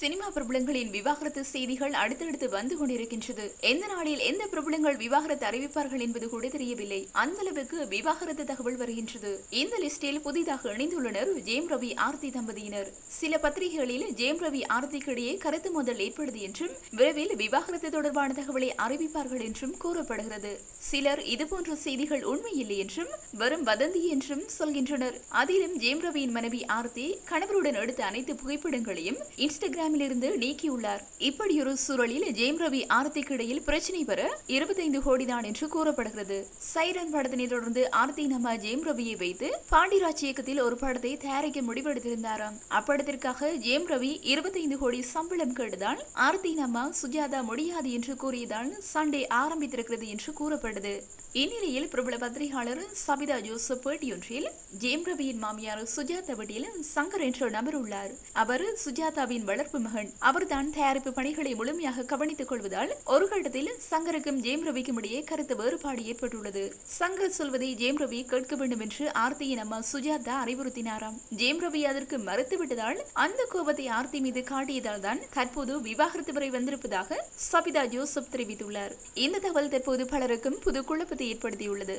Cinema பிரபலங்களின் விவாகரத்து செய்திகள் அடுத்தடுத்து வந்து கொண்டிருக்கின்றது. எந்த நாளில் எந்த பிரபலங்கள் விவாகரத்து அறிவிப்பார்கள் என்பது கூட தெரியவில்லை. அந்த அளவுக்கு விவாகரத்து தகவல் வருகின்றது. இந்த லிஸ்டில் புதிதாக இணைந்துள்ளனர் ஜேம் ரவி ஆர்த்தி தம்பதியினர். சில பத்திரிகைகளில் ஜேம் ரவி ஆர்த்திக்கு இடையே கருத்து மோதல் ஏற்படுது என்றும் விரைவில் விவாகரத்து தொடர்பான தகவலை அறிவிப்பார்கள் என்றும் கூறப்படுகிறது. சிலர் இதுபோன்ற செய்திகள் உண்மையில்லை என்றும் வரும் வதந்தி என்றும் சொல்கின்றனர். அதிலும் ஜேம் ரவியின் மனைவி ஆர்த்தி கணவருடன் எடுத்த அனைத்து புகைப்படங்களையும் இன்ஸ்டாகிராம் இன்ஸ்டாகிராமிலிருந்து நீக்கியுள்ளார். இப்படியொரு சூழலில் ஜெயம் ரவி ஆர்த்திக்கு இடையில் பிரச்சனை பெற இருபத்தைந்து கோடிதான் என்று கூறப்படுகிறது. சைரன் படத்தினை தொடர்ந்து ஆர்த்தி நம்ம ஜெயம் ரவியை வைத்து பாண்டிராஜ் இயக்கத்தில் ஒரு படத்தை தயாரிக்க முடிவெடுத்திருந்தாராம். அப்படத்திற்காக ஜெயம் ரவி இருபத்தைந்து கோடி சம்பளம் கேட்டதால் ஆர்த்தி நம்ம சுஜாதா முடியாது என்று கூறியதால் சண்டே ஆரம்பித்திருக்கிறது என்று கூறப்படுது. இந்நிலையில் பிரபல பத்திரிகையாளர் சபிதா ஜோசப் பேட்டியொன்றில் ஜெயம் ரவியின் மாமியார் சுஜாதா வீட்டில் சங்கர் என்ற நபர் உள்ளார். அவர் சுஜாதாவின் வளர்ப்பு வளர்ப்பு மகன். அவர்தான் தயாரிப்பு பணிகளை முழுமையாக கவனித்துக் கொள்வதால் ஒரு கட்டத்தில் சங்கருக்கும் ஜேம் ரவிக்கும் இடையே கருத்து வேறுபாடு ஏற்பட்டுள்ளது. சங்கர் சொல்வதை ஜேம் ரவி கேட்க வேண்டும் என்று ஆர்த்தியின் அம்மா சுஜாதா அறிவுறுத்தினாராம். ஜேம் ரவி அதற்கு மறுத்துவிட்டதால் அந்த கோபத்தை ஆர்த்தி மீது காட்டியதால் தான் தற்போது விவாகரத்து வரை வந்திருப்பதாக சபிதா ஜோசப் தெரிவித்துள்ளார். இந்த தகவல் தற்போது பலருக்கும் புது குழப்பத்தை ஏற்படுத்தியுள்ளது.